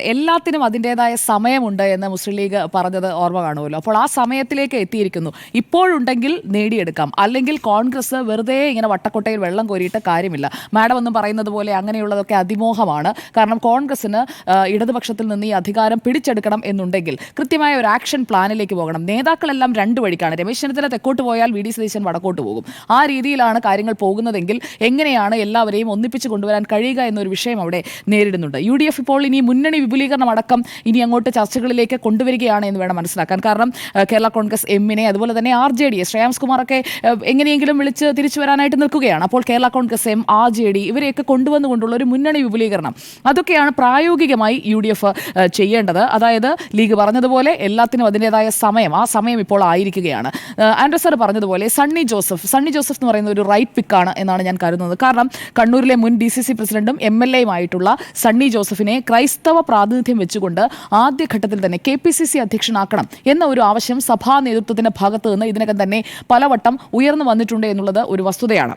എല്ലാത്തിനും അതിന്റെതായ സമയമുണ്ട് എന്ന് മുസ്ലിം ലീഗ് പറഞ്ഞത് ഓർമ്മ കാണുമല്ലോ. അപ്പോൾ ആ സമയത്തിലേക്ക് എത്തിയിരിക്കുന്നു. ഇപ്പോഴുണ്ടെങ്കിൽ നേടിയെടുക്കാം. അല്ലെങ്കിൽ കോൺഗ്രസ് വെറുതെ ഇങ്ങനെ വട്ടക്കൊട്ടയിൽ വെള്ളം കോരിയിട്ട് കാര്യമില്ല. മാഡം ഒന്നും പറയുന്നത് പോലെ അങ്ങനെയുള്ളതൊക്കെ അതിമോഹമാണ്. കാരണം കോൺഗ്രസിന് ഇടതുപക്ഷത്തിൽ നിന്ന് ഈ അധികാരം പിടിച്ചെടുക്കണം എന്നുണ്ടെങ്കിൽ കൃത്യമായ ഒരു ആക്ഷൻ പ്ലാനിലേക്ക് പോകണം. നേതാക്കളെല്ലാം രണ്ടു വഴിക്കാണ്. രമേശ് ചെന്നിത്തല തെക്കോട്ട് പോയാൽ വി ഡി സതീശൻ വടക്കോട്ട് പോകും. ആ രീതിയിലാണ് കാര്യങ്ങൾ പോകുന്നതെങ്കിൽ എങ്ങനെയാണ് എല്ലാവരെയും ഒന്നിപ്പിച്ച് കൊണ്ടുവരാൻ കഴിയുക എന്നൊരു വിഷയം അവിടെ നേരിടുന്നുണ്ട്. യു ഡി എഫ് ഇപ്പോൾ ഇനി മുന്നണി വിപുലീകരണം അടക്കം ഇനി അങ്ങോട്ട് ചർച്ചകളിലേക്ക് കൊണ്ടുവരികയാണ് എന്ന് വേണം മനസ്സിലാക്കാൻ. കാരണം കേരള കോൺഗ്രസ് എമ്മിനെ അതുപോലെ തന്നെ ആർ ജെ ഡി ശ്രേയാംസ് കുമാറൊക്കെ എങ്ങനെയെങ്കിലും വിളിച്ച് തിരിച്ചു വരാനായിട്ട് നിൽക്കുകയാണ്. അപ്പോൾ Kerala Congress M R J D ഇവരെയൊക്കെ കൊണ്ടുവന്നുകൊണ്ടുള്ള ഒരു മുന്നണി വിപുലീകരണം. അതൊക്കെയാണ് പ്രായോഗികമായി യു ഡി എഫ് ചെയ്യേണ്ടത്. അതായത് ലീഗ് പറഞ്ഞതുപോലെ എല്ലാത്തിനും അതിന്റെതായ സമയം. ആ സമയം ഇപ്പോൾ ആയിരിക്കുകയാണ്. ആൻഡ്രസ് പറഞ്ഞതുപോലെ സണ്ണി ജോസഫ് സണ്ണി ജോസഫ് എന്ന് പറയുന്ന ഒരു റൈറ്റ് പിക്കാണ് എന്നാണ് ഞാൻ കരുതുന്നത്. കാരണം കണ്ണൂരിലെ മുൻ ഡി സി സി പ്രസിഡന്റും എം എൽ എയുമായിട്ടുള്ള സണ്ണി ജോസഫിനെ ക്രൈസ്തവ പ്രാതിനിധ്യം വെച്ചുകൊണ്ട് ആദ്യഘട്ടത്തിൽ തന്നെ കെ പി സി സി അധ്യക്ഷനാക്കണം എന്ന ഒരു ആവശ്യം സഭാ നേതൃത്വത്തിന്റെ ഭാഗത്ത് നിന്ന് ഇതിനകം തന്നെ പലവട്ടം ഉയർന്നു വന്നിട്ടുണ്ട് എന്നുള്ളത് ഒരു വസ്തുതയാണ്.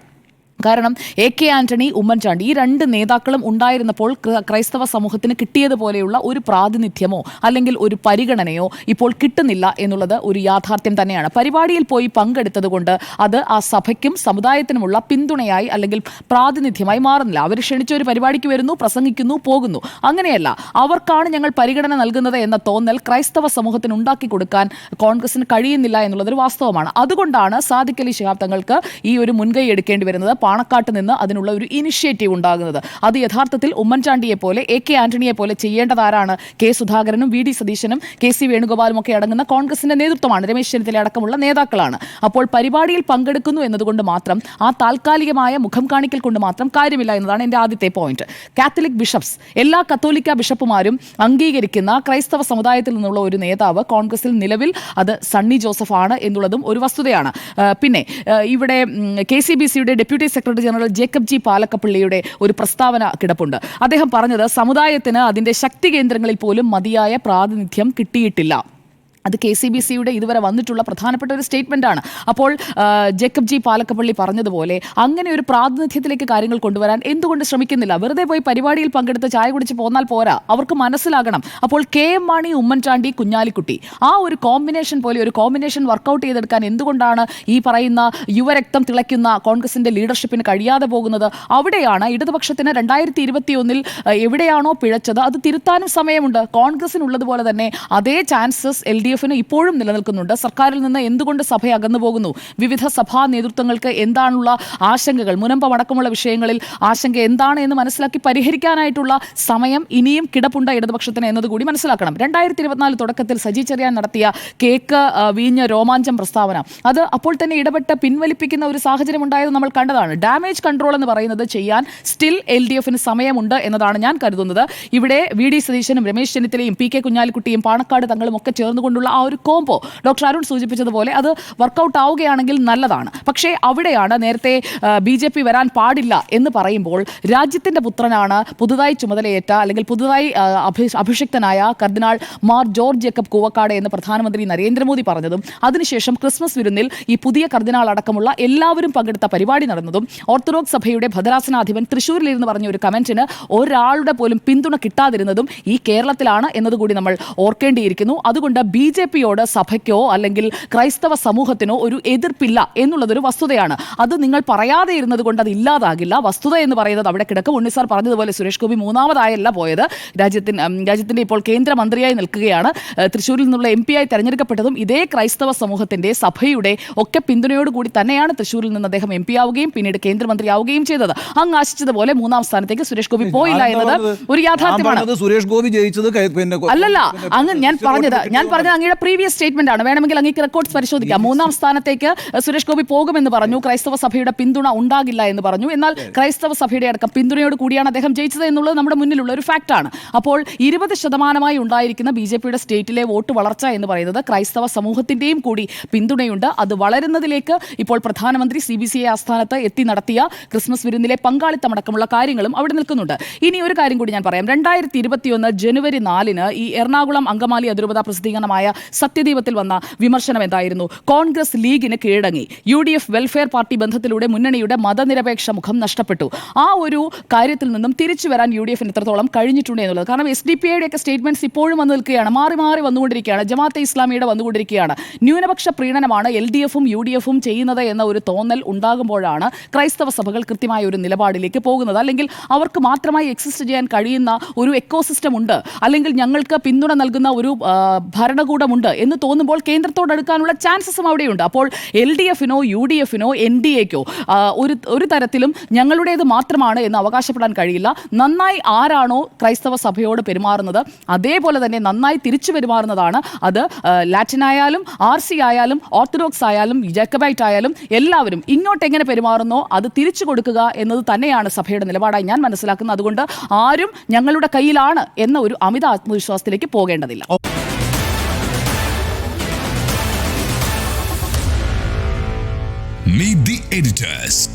കാരണം എ കെ ആന്റണി ഉമ്മൻചാണ്ടി ഈ രണ്ട് നേതാക്കളും ഉണ്ടായിരുന്നപ്പോൾ ക്രൈസ്തവ സമൂഹത്തിന് കിട്ടിയതുപോലെയുള്ള ഒരു പ്രാതിനിധ്യമോ അല്ലെങ്കിൽ ഒരു പരിഗണനയോ ഇപ്പോൾ കിട്ടുന്നില്ല എന്നുള്ളത് ഒരു യാഥാർത്ഥ്യം തന്നെയാണ്. പരിപാടിയിൽ പോയി പങ്കെടുത്തതുകൊണ്ട് അത് ആ സഭയ്ക്കും സമുദായത്തിനുമുള്ള പിന്തുണയായി അല്ലെങ്കിൽ പ്രാതിനിധ്യമായി മാറുന്നില്ല. അവർ ക്ഷണിച്ച ഒരു പരിപാടിക്ക് വരുന്നു പ്രസംഗിക്കുന്നു പോകുന്നു. അങ്ങനെയല്ല. അവർക്കാണ് ഞങ്ങൾ പരിഗണന നൽകുന്നത് എന്ന തോന്നൽ ക്രൈസ്തവ സമൂഹത്തിന് ഉണ്ടാക്കി കൊടുക്കാൻ കോൺഗ്രസിന് കഴിയുന്നില്ല എന്നുള്ളതൊരു വാസ്തവമാണ്. അതുകൊണ്ടാണ് സാദിഖ് അലി ശിഹാബ് തങ്ങൾക്ക് ഈ ഒരു മുൻകൈ എടുക്കേണ്ടി വരുന്നത്. പാണക്കാട്ട് നിന്ന് അതിനുള്ള ഒരു ഇനിഷ്യേറ്റീവ് ഉണ്ടാകുന്നത്. അത് യഥാർത്ഥത്തിൽ ഉമ്മൻചാണ്ടിയെ പോലെ എ കെ ആന്റണിയെ പോലെ ചെയ്യേണ്ടതാരാണ് കെ സുധാകരനും വി ഡി സതീശനും കെ സി വേണുഗോപാലും ഒക്കെ അടങ്ങുന്ന കോൺഗ്രസിന്റെ നേതൃത്വമാണ്. രമേശ് ചെന്നിത്തല അടക്കമുള്ള നേതാക്കളാണ്. അപ്പോൾ പരിപാടിയിൽ പങ്കെടുക്കുന്നു എന്നതുകൊണ്ട് മാത്രം ആ താൽക്കാലികമായ മുഖം കാണിക്കൽ കൊണ്ട് മാത്രം കാര്യമില്ല എന്നതാണ് എന്റെ ആദ്യത്തെ പോയിന്റ് കാത്തലിക് ബിഷപ്സ് എല്ലാ കത്തോലിക്ക ബിഷപ്പുമാരും അംഗീകരിക്കുന്ന ക്രൈസ്തവ സമുദായത്തിൽ നിന്നുള്ള ഒരു നേതാവ് കോൺഗ്രസിൽ നിലവിൽ അത് സണ്ണി ജോസഫ് ആണ് എന്നുള്ളതും ഒരു വസ്തുതയാണ്. പിന്നെ ഇവിടെ കെ സി ബി സിയുടെ ഡെപ്യൂട്ടി ജനറൽ ജേക്കബ് ജി പാലക്കപ്പള്ളിയുടെ ഒരു പ്രസ്താവന കിടപ്പുണ്ട്. അദ്ദേഹം പറഞ്ഞത് സമുദായത്തിന് അതിന്റെ ശക്തി കേന്ദ്രങ്ങളിൽ പോലും മതിയായ പ്രാതിനിധ്യം കിട്ടിയിട്ടില്ല. അത് കെ സി ബി സിയുടെ ഇതുവരെ വന്നിട്ടുള്ള പ്രധാനപ്പെട്ട ഒരു സ്റ്റേറ്റ്മെന്റ് ആണ്. അപ്പോൾ ജേക്കബ് ജി പാലക്കപ്പള്ളി പറഞ്ഞതുപോലെ അങ്ങനെ ഒരു പ്രാതിനിധ്യത്തിലേക്ക് കാര്യങ്ങൾ കൊണ്ടുവരാൻ എന്തുകൊണ്ട് ശ്രമിക്കുന്നില്ല? വെറുതെ പോയി പരിപാടിയിൽ പങ്കെടുത്ത് ചായ കുടിച്ച് പോന്നാൽ പോരാ? അവർക്ക് മനസ്സിലാകണം. അപ്പോൾ കെ എം മാണി ഉമ്മൻചാണ്ടി കുഞ്ഞാലിക്കുട്ടി ആ ഒരു കോമ്പിനേഷൻ പോലെ ഒരു കോമ്പിനേഷൻ വർക്കൗട്ട് ചെയ്തെടുക്കാൻ എന്തുകൊണ്ടാണ് ഈ പറയുന്ന യുവരക്തം തിളയ്ക്കുന്ന കോൺഗ്രസിന്റെ ലീഡർഷിപ്പിന് കഴിയാതെ പോകുന്നത്? അവിടെയാണ് ഇടതുപക്ഷത്തിന് രണ്ടായിരത്തി ഇരുപത്തിയൊന്നിൽ എവിടെയാണോ പിഴച്ചത്? അത് തിരുത്താനും സമയമുണ്ട്. കോൺഗ്രസിനുള്ളതുപോലെ തന്നെ അതേ ചാൻസസ് എൽ ഡി എഫിന് ഇപ്പോഴും നിലനിൽക്കുന്നുണ്ട്. സർക്കാരിൽ നിന്ന് എന്തുകൊണ്ട് സഭ അകന്നു പോകുന്നു? വിവിധ സഭാ നേതൃത്വങ്ങൾക്ക് എന്താണുള്ള ആശങ്കകൾ? മുനമ്പം അടക്കമുള്ള വിഷയങ്ങളിൽ ആശങ്ക എന്താണ് എന്ന് മനസ്സിലാക്കി പരിഹരിക്കാനായിട്ടുള്ള സമയം ഇനിയും കിടപ്പുണ്ട് ഇടതുപക്ഷത്തിന് എന്നതുകൂടി മനസ്സിലാക്കണം. രണ്ടായിരത്തി ഇരുപത്തിനാല് തുടക്കത്തിൽ സജി ചെറിയാൻ നടത്തിയ കേക്ക് വീഞ്ഞ രോമാഞ്ചം പ്രസ്താവന. അത് അപ്പോൾ തന്നെ ഇടപെട്ട് പിൻവലിപ്പിക്കുന്ന ഒരു സാഹചര്യം ഉണ്ടായത് നമ്മൾ കണ്ടതാണ്. ഡാമേജ് കൺട്രോൾ എന്ന് പറയുന്നത് ചെയ്യാൻ സ്റ്റിൽ എൽ ഡി എഫിന് സമയമുണ്ട് എന്നതാണ് ഞാൻ കരുതുന്നത്. ഇവിടെ വി ഡി സതീശനും രമേശ് ചെന്നിത്തലയും പി കെ കുഞ്ഞാലിക്കുട്ടിയും പാണക്കാട് തങ്ങളും ഒക്കെ ചേർന്നുകൊണ്ടുള്ള ആ ഒരു കോംബോ ഡോക്ടർ അരുൺ സൂചിപ്പിച്ചതുപോലെ അത് വർക്കൗട്ട് ആവുകയാണെങ്കിൽ നല്ലതാണ്. പക്ഷേ അവിടെയാണ് നേരത്തെ ബി ജെ പി വരാൻ പാടില്ല എന്ന് പറയുമ്പോൾ രാജ്യത്തിന്റെ പുത്രനാണ് പുതുതായി ചുമതലയേറ്റ അല്ലെങ്കിൽ പുതുതായി അഭി- അഭിഷിക്തനായ കർദിനാൾ മാർ ജോർജ് ജേക്കബ് കൂവക്കാട് എന്ന് പ്രധാനമന്ത്രി നരേന്ദ്രമോദി പറഞ്ഞതും അതിനുശേഷം ക്രിസ്മസ് വിരുന്നിൽ ഈ പുതിയ കർദിനാൾ അടക്കമുള്ള എല്ലാവരും പങ്കെടുത്ത പരിപാടി നടന്നതും ഓർത്തഡോക്സ് സഭയുടെ ഭദ്രാസനാധിപൻ തൃശ്ശൂരിലിരുന്ന് പറഞ്ഞ ഒരു കമന്റിന് ഒരാളുടെ പോലും പിന്തുണ കിട്ടാതിരുന്നതും ഈ കേരളത്തിലാണ് എന്നതുകൂടി നമ്മൾ ഓർക്കേണ്ടിയിരിക്കുന്നു. അതുകൊണ്ട് ബി ജെ പിയോട് സഭയ്ക്കോ അല്ലെങ്കിൽ ക്രൈസ്തവ സമൂഹത്തിനോ ഒരു എതിർപ്പില്ല എന്നുള്ളതൊരു വസ്തുതയാണ്. അത് നിങ്ങൾ പറയാതെ ഇരുന്നത് കൊണ്ട് അത് ഇല്ലാതാകില്ല. വസ്തുത എന്ന് പറയുന്നത് അവിടെ കിടക്കും. ഉണ്ണി സാർ പറഞ്ഞതുപോലെ സുരേഷ് ഗോപി മൂന്നാമതായല്ല പോയത്. രാജ്യത്തിന് രാജ്യത്തിന്റെ രാജ്യത്തിന്റെ ഇപ്പോൾ കേന്ദ്രമന്ത്രിയായി നിൽക്കുകയാണ്. തൃശ്ശൂരിൽ നിന്നുള്ള എം പി ആയി തെരഞ്ഞെടുക്കപ്പെട്ടതും ഇതേ ക്രൈസ്തവ സമൂഹത്തിന്റെ സഭയുടെ ഒക്കെ പിന്തുണയോടുകൂടി തന്നെയാണ് തൃശ്ശൂരിൽ നിന്ന് അദ്ദേഹം എം പി ആവുകയും പിന്നീട് കേന്ദ്രമന്ത്രിയാവുകയും ചെയ്തത്. അങ്ങ് ആശിച്ചതുപോലെ മൂന്നാം സ്ഥാനത്തേക്ക് സുരേഷ് ഗോപി പോയില്ല എന്നത് ഒരു യാഥാർത്ഥ്യമാണ്. സുരേഷ് ഗോപി ജയിച്ചത് അല്ലല്ല അങ്ങ് ഞാൻ പറഞ്ഞത് ഞാൻ പറഞ്ഞത് അങ്ങയുടെ പ്രീവിയസ് സ്റ്റേറ്റ്മെന്റ് ആണ്. വേണമെങ്കിൽ അങ്ങേക്ക് റെക്കോർഡ്സ് പരിശോധിക്കാം. മൂന്നാം സ്ഥാനത്തേക്ക് സുരേഷ് ഗോപി പോകുമെന്ന് പറഞ്ഞു. ക്രൈസ്തവ സഭയുടെ പിന്തുണ ഉണ്ടാകില്ല എന്ന് പറഞ്ഞു. എന്നാൽ ക്രൈസ്തവ സഭയുടെ അടക്കം പിന്തുണയോട് കൂടിയാണ് അദ്ദേഹം ജയിച്ചത് എന്നുള്ളത് നമ്മുടെ മുന്നിലുള്ള ഒരു ഫാക്ട് ആണ്. അപ്പോൾ ഇരുപത് ശതമാനമായി ഉണ്ടായിരിക്കുന്ന ബി ജെ പിയുടെ സ്റ്റേറ്റിലെ വോട്ട് വളർച്ച എന്ന് പറയുന്നത് ക്രൈസ്തവ സമൂഹത്തിന്റെയും കൂടി പിന്തുണയുണ്ട്. അത് വളരുന്നതിലേക്ക് ഇപ്പോൾ പ്രധാനമന്ത്രി സി ബി സി ഐ ആസ്ഥാനത്ത് എത്തി നടത്തിയ ക്രിസ്മസ് വിരുന്നിലെ പങ്കാളിത്തമടക്കമുള്ള കാര്യങ്ങളും അവിടെ നിൽക്കുന്നുണ്ട്. ഇനി ഒരു കാര്യം കൂടി ഞാൻ പറയാം. രണ്ടായിരത്തി ഇരുപത്തിയൊന്ന് ജനുവരി നാലിന് ഈ എറണാകുളം അങ്കമാലി അതിരൂപത പ്രസിദ്ധീകരണമായ സത്യദീപത്തിൽ വന്ന വിമർശനം എന്തായിരുന്നു കോൺഗ്രസ് ലീഗിന് കീഴടങ്ങി. U D F welfare party ബന്ധത്തിലൂടെ മുന്നണിയുടെ മതനിരപേക്ഷ മുഖം നഷ്ടപ്പെട്ടു. ആ ഒരു കാര്യത്തിൽ നിന്നും തിരിച്ചു വരാൻ യു ഡി എഫിന് എത്രത്തോളം കഴിഞ്ഞിട്ടുണ്ട് എന്നുള്ളത്. കാരണം എസ് ഡി പി ഐയുടെ ഒക്കെ സ്റ്റേറ്റ്മെന്റ്സ് ഇപ്പോഴും വന്നു നിൽക്കുകയാണ്. മാറി മാറി വന്നുകൊണ്ടിരിക്കുകയാണ്. ജമാഅത്തെ ഇസ്ലാമിയുടെ വന്നുകൊണ്ടിരിക്കുകയാണ്. ന്യൂനപക്ഷ പ്രീണനമാണ് എൽ ഡി എഫും യു ഡി എഫും ചെയ്യുന്നത് എന്ന ഒരു തോന്നൽ ഉണ്ടാകുമ്പോഴാണ് ക്രൈസ്തവ സഭകൾ കൃത്യമായ ഒരു നിലപാടിലേക്ക് പോകുന്നത്. അല്ലെങ്കിൽ അവർക്ക് മാത്രമായി എക്സിസ്റ്റ് ചെയ്യാൻ കഴിയുന്ന ഒരു എക്കോസിസ്റ്റം ഉണ്ട്. അല്ലെങ്കിൽ ഞങ്ങൾക്ക് പിന്തുണ നൽകുന്ന ഒരു ആ, ഭരണകൂടമുണ്ട് എന്ന് തോന്നുമ്പോൾ കേന്ദ്രത്തോട് അടുക്കാനുള്ള ചാൻസസും അവിടെയുണ്ട്. അപ്പോൾ എൽ ഡി എഫിനോ യു ഡി എഫിനോ എൻ ഡി എക്കോ ഒരു ഒരു തരത്തിലും ഞങ്ങളുടേത് മാത്രമാണ് എന്ന് അവകാശപ്പെടാൻ കഴിയില്ല. നന്നായി ആരാണോ ക്രൈസ്തവ സഭയോട് പെരുമാറുന്നത് അതേപോലെ തന്നെ നന്നായി തിരിച്ചു പെരുമാറുന്നതാണ്. അത് ലാറ്റിനായാലും ആർ സി ആയാലും ഓർത്തഡോക്സ് ആയാലും ജക്കബൈറ്റ് ആയാലും എല്ലാവരും ഇങ്ങോട്ട് എങ്ങനെ പെരുമാറുന്നോ അത് തിരിച്ചു കൊടുക്കുക എന്നത് തന്നെയാണ് സഭയുടെ നിലപാടായി ഞാൻ മനസ്സിലാക്കുന്നത്. അതുകൊണ്ട് ആരും ഞങ്ങളുടെ കയ്യിലാണ് എന്ന ഒരു അമിത ആത്മവിശ്വാസത്തിലേക്ക് പോകേണ്ടതില്ല. Meet the editors.